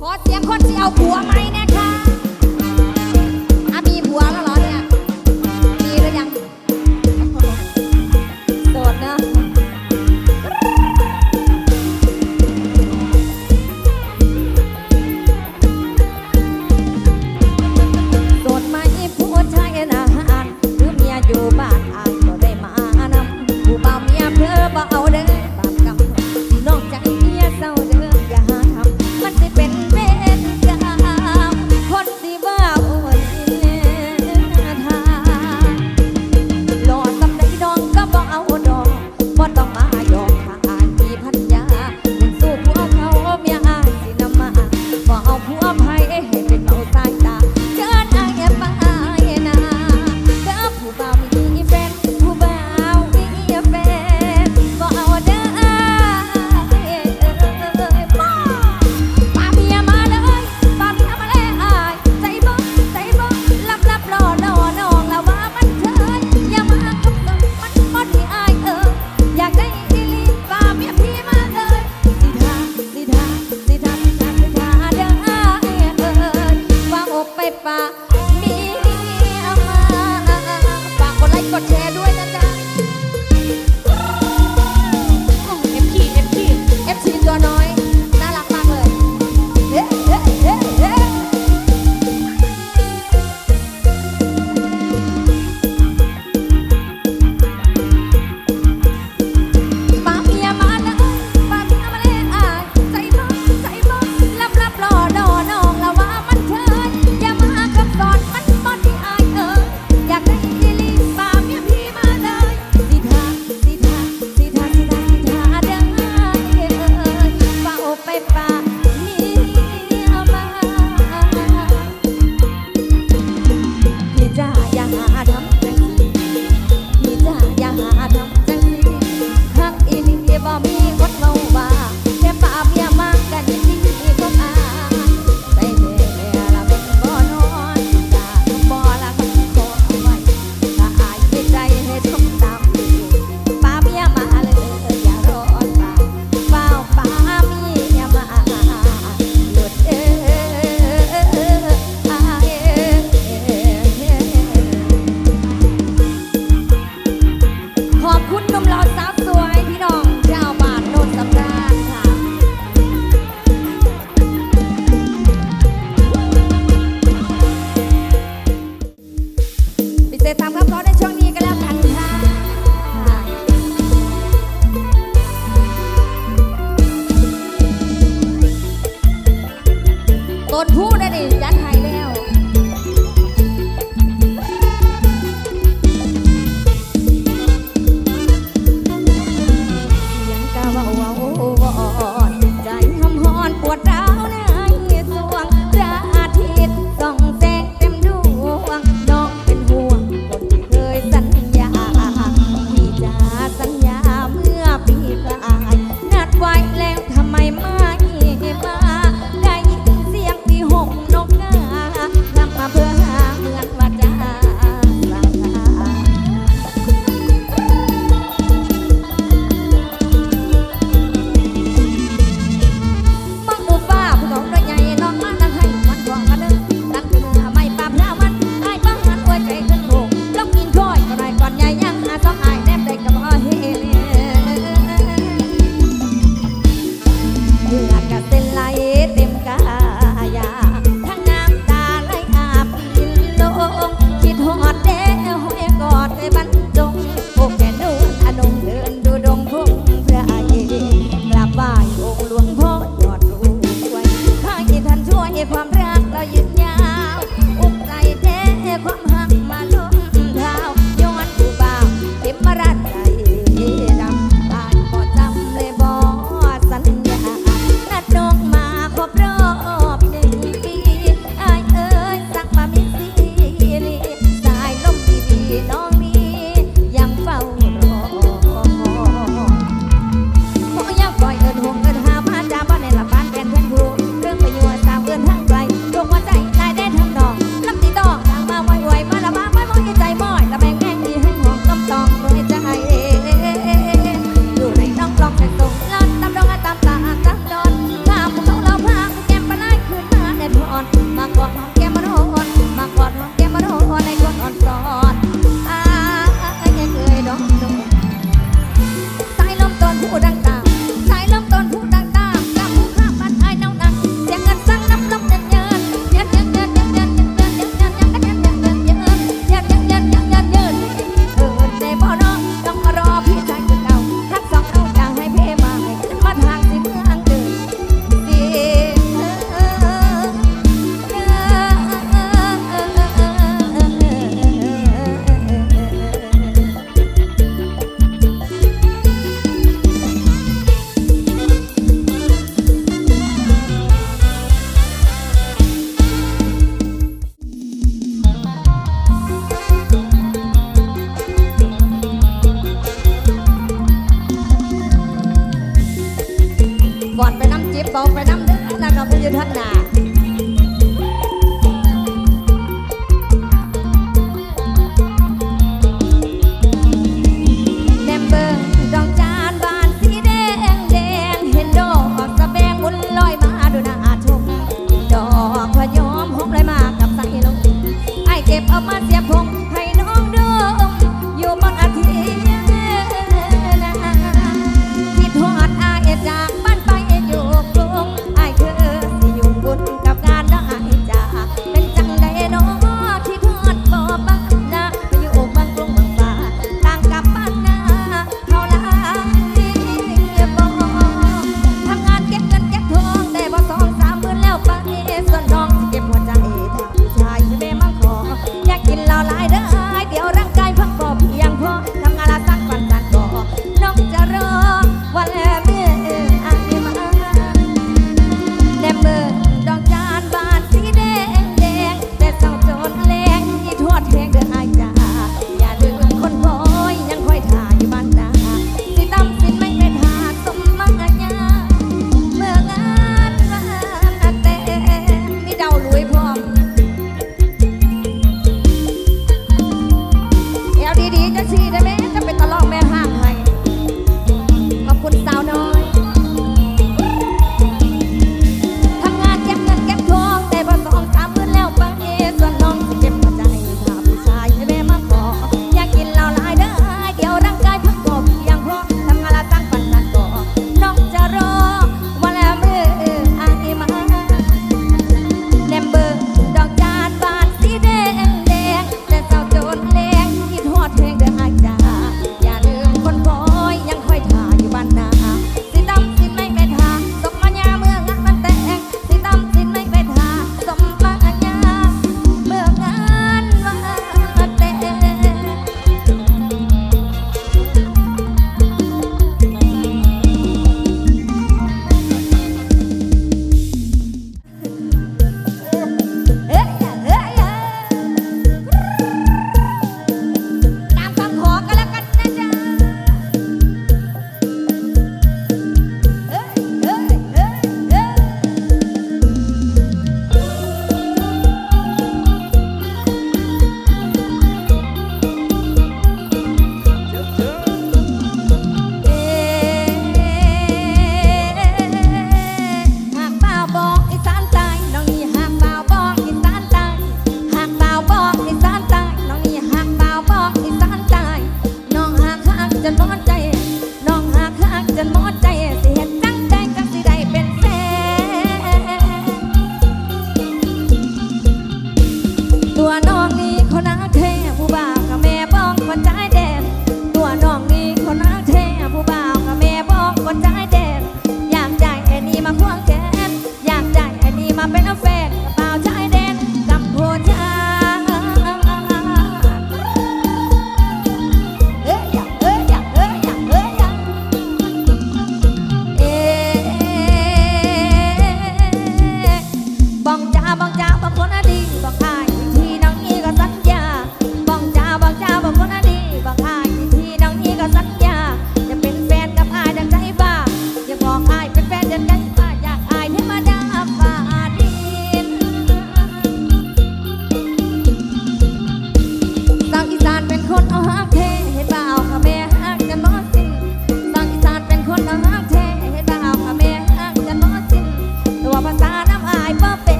ขอเสียงคนที่เอาผัวไหมนะคะ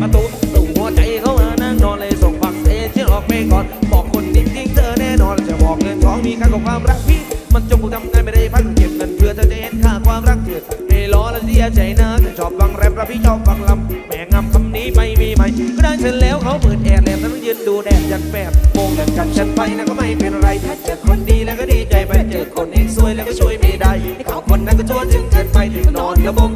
ประตูสู่หัวใจเขาหานั่งนอนเลยส่งฝักเสเชื่อออกไปก่อน บอกคนนี้ทิ้งเธอแน่นอน จะบอกเงินท้องมีค่ากับความรักพี่ มันจงกูทำได้ไม่ได้พักเก็บเงินเพื่อเธอจะเห็นค่าความรักเธอในล้อแล้วเสียใจนะเธอชอบฟังแรปแล้วพี่ชอบฟังลำแม่งำคำนี้ไม่มีใหม่ก็ได้ฉันแล้วเขาเปิดแอร์แลบแล้งยืนดูแดดยันแปดโมงแล้วกับฉันไปนะเวก็ไม่เป็นไรถ้าเจอคนดีแล้วก็ดีใจไปเจอคนเอกซวยแล้วก็ช่วยไม่ได้เขาคนนั้นก็ชวนจึงเกินไปถึงนอนกระบง